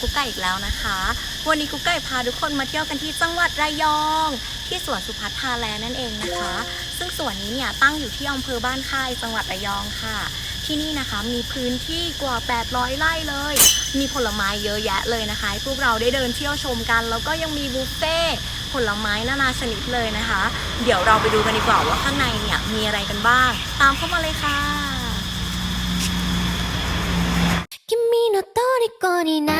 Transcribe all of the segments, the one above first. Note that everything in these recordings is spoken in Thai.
กุ๊กไก่อีกแล้วนะคะ วันนี้กุ๊กไก่พาทุกคนมาเที่ยวกันที่จังหวัดระยอง ที่สวนสุพัฒนาแลนั่นเองนะคะ ซึ่งสวนนี้เนี่ยตั้งอยู่ที่อำเภอบ้านค่ายจังหวัดระยองค่ะ ที่นี่นะคะมีพื้นที่กว่า 800 ไร่เลย มีผลไม้เยอะแยะเลยนะคะให้พวกเราได้เดินเที่ยวชมกัน แล้วก็ยังมีบุฟเฟ่ต์ผลไม้นานาชนิดเลยนะคะ เดี๋ยวเราไปดูกันดีกว่าว่าข้างในเนี่ยมีอะไรกันบ้าง ตามเข้ามาเลยค่ะ 君の虜にな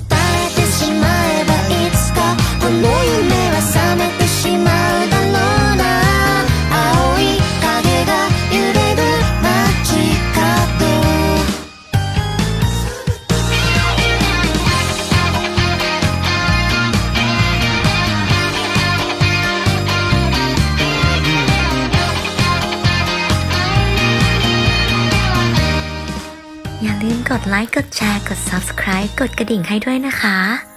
ちを ลืมกดไลค์ กดแชร์ กด subscribe กดกระดิ่งให้ด้วยนะคะ